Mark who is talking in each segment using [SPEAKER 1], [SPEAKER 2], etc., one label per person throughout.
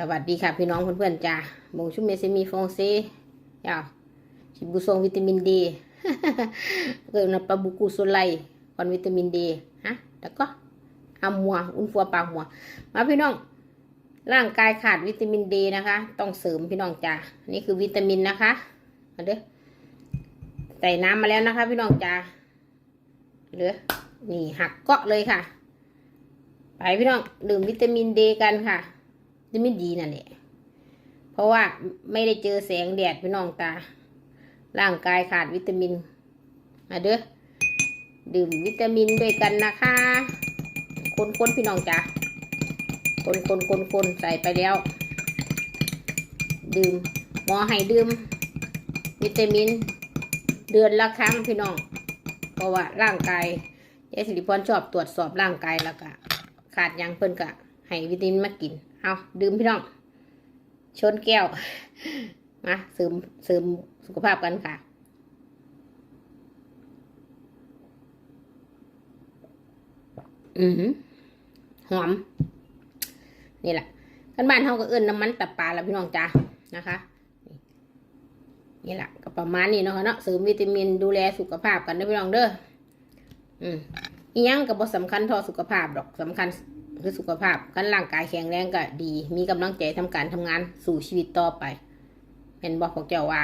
[SPEAKER 1] สวัสดีค่ะพี่น้องเพื่อนๆจ้าบงชุมเมซิมีฟองซียาวชิบุซงวิตามินดีเกิดนับปะบุกุโซไลคอนวิตามินดีฮะแล้วก็อามัวอุนฟัวปากหัว มาพี่น้อง ร่างกายขาดวิตามินดีนะคะ ต้องเสริมพี่น้องจ้านี่คือวิตามินนะคะมาเด้อใส่น้ำมาแล้วนะคะ พี่น้องจ้าเหลือนี่หักเกาะเลยค่ะ ไปพี่น้องดื่มวิตามินดีกันค่ะ วิตามินดีนั่นแหละ เพราะว่าไม่ได้เจอแสงแดดพี่น้องตา ร่างกายขาดวิตามิน มาเด้อ ดื่มวิตามินด้วยกันนะคะ คนคนๆพี่น้องจ้ะคนคนคนคนๆใส่ไปแล้ว ดื่มหมอให้ดื่ม วิตามิน เดือนละครั้งพี่น้อง เพราะว่าร่างกายยายสิริพรชอบตรวจสอบร่างกายแล้วก็ขาดยังเพิ่นก็ให้วิตามินมากิน เอาดื่มพี่น้อง ชนแก้ว มาเสริมเสริมสุขภาพกันค่ะอือหือหอม นี่แหละกันบ้านเขาก็เอื้นน้ำมันตับปลาแล้วพี่น้องจ้านะคะ นี่แหละก็ประมาณนี้เนาะค่ะเนาะเสริมวิตามินดูแลสุขภาพกันเด้อพี่น้องเด้ออืมอีหยังก็บ่สำคัญเท่าสุขภาพดอกสำคัญ คือสุขภาพคันร่างกายแข็งแรงก็ดี มีกำลังใจทำการทำงานสู่ชีวิตต่อไปเป็นบอกพวกเจ้าว่า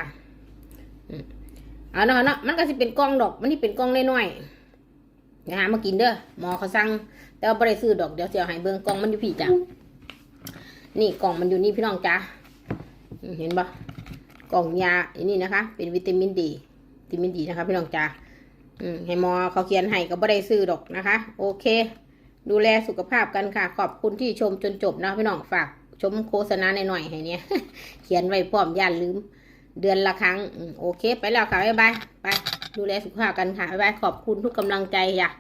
[SPEAKER 1] เอาเนาะเนาะมันก็สิเป็นกล้องดอก มันนี่เป็นกล้องน้อยๆเดี๋ยวหามากินเด้อหมอเขาสั่งแต่ว่าบ่ได้ซื้อดอกเดี๋ยวจะเอาให้เบิ่งกล้องมันอยู่พี่จ้ะนี่กล่องมันอยู่นี่พี่น้องจ้าเห็นปะกล่องยาอันนี้นะคะ เป็นวิตามินดีวิตามินดีนะคะ พี่น้องจ้าให้หมอเขาเขียนให้ก็บ่ได้ซื้อดอกนะคะ โอเค ดูแลสุขภาพกันค่ะ ขอบคุณที่ชมจนจบนะพี่น้องฝากชมโฆษณาหน่อยๆให้เนี่ยเขียนไว้พร้อมอย่าลืม เดือนละครั้ง โอเค ไปแล้วค่ะ บ๊ายบาย ไป ดูแลสุขภาพกันค่ะ บ๊ายบาย ขอบคุณทุกกำลังใจอะ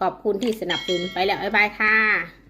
[SPEAKER 1] ขอบคุณที่สนับสนุน ไปแล้ว บ๊ายบายค่ะ